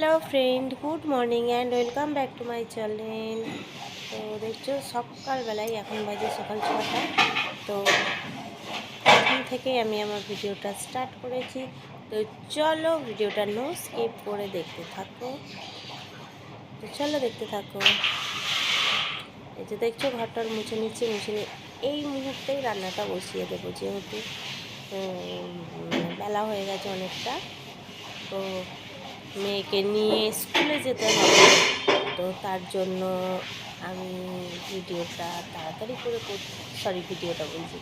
Hello friend, good morning and welcome back to my channel. তো দেখছ, সকালবেলায় এখন বাজে সকাল ছটা। তো এখন থেকে আমি আমার ভিডিওটা স্টার্ট করেছি। তো চলো ভিডিওটা নো স্কিপ করে দেখতে থাকো। তো চলো দেখতে থাকো। এই যে দেখছ, ঘরটার মুছে নিচ্ছে, মুছে নিয়ে এই মুহূর্তেই রান্নাটা বসিয়ে দেবো যেহেতু বেলা হয়ে গেছে অনেকটা। তো মেয়েকে নিয়ে স্কুলে যেতে হবে। তো তার জন্য আমি ভিডিওটা তাড়াতাড়ি করে সরি ভিডিওটা বলছি।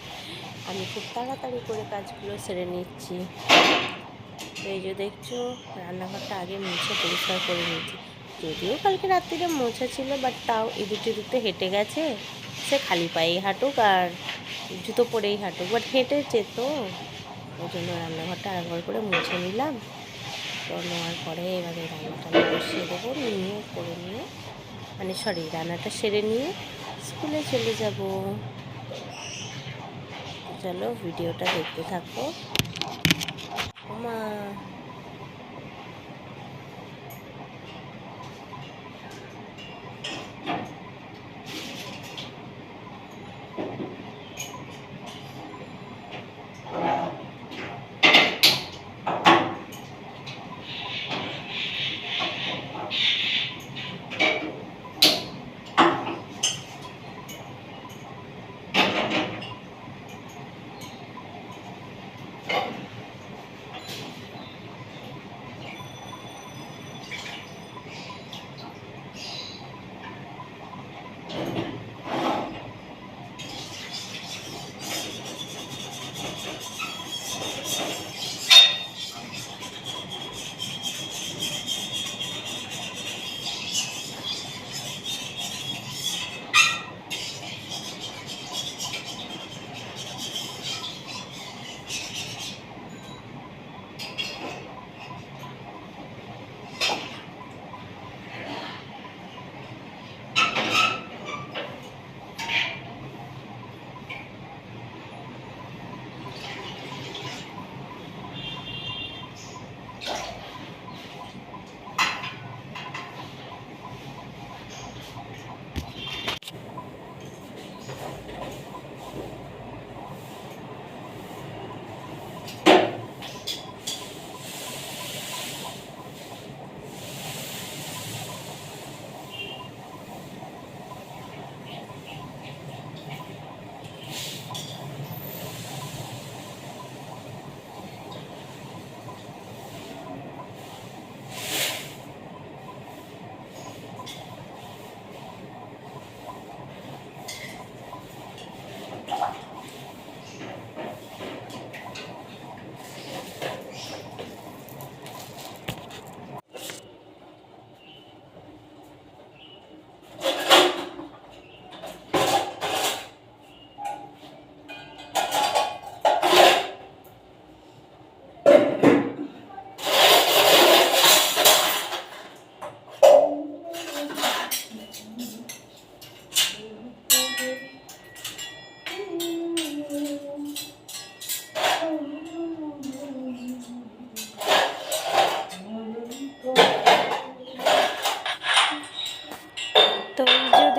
আমি খুব তাড়াতাড়ি করে কাজগুলো সেরে নিচ্ছি। তো এই যে দেখছ, রান্নাঘরটা আগে মুছে পরিষ্কার করে নিচ্ছি যদিও কালকে রাত্রিরে মোছা ছিল বাট তাও ইঁদুর টিঁদুরতে হেঁটে গেছে। সে খালি পায়েই হাঁটুক আর জুতো পরেই হাঁটুক বাট হেঁটেছে তো। ওই জন্য রান্নাঘরটা একবার করে মুছে নিলাম। নেওয়ার পরে এবারে রান্নাটা বসিয়ে দেবো, নিয়ে করে নিয়ে মানে সরি রান্নাটা সেরে নিয়ে স্কুলে চলে যাব। চলো, ভিডিওটা দেখতে থাকো।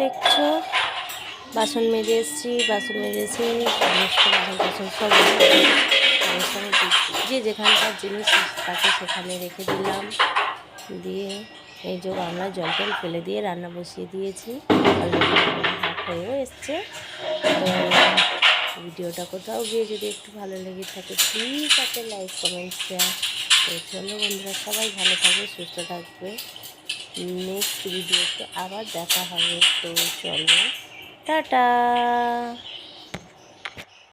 দেখছ? বাসন মেজে এসেছি, বাসন মেজেছি সমস্ত বাসন সব যে- যেখানকার জিনিস তাকে সেখানে রেখে দিলাম। দিয়ে এই যে আমরা জল টল ফেলে দিয়ে রান্না বসিয়ে দিয়েছি। হাফ হয়েও এসছে। ভিডিওটা কোথাও গিয়ে যদি একটু ভালো লেগে থাকে প্লিজ একটা লাইক কমেন্ট শেয়ার তো চলো বন্ধুরা, সবাই ভালো থাকবে, সুস্থ থাকবে। নেক্সট ভিডিওতে আবার দেখা হবে তো চলো টাটা!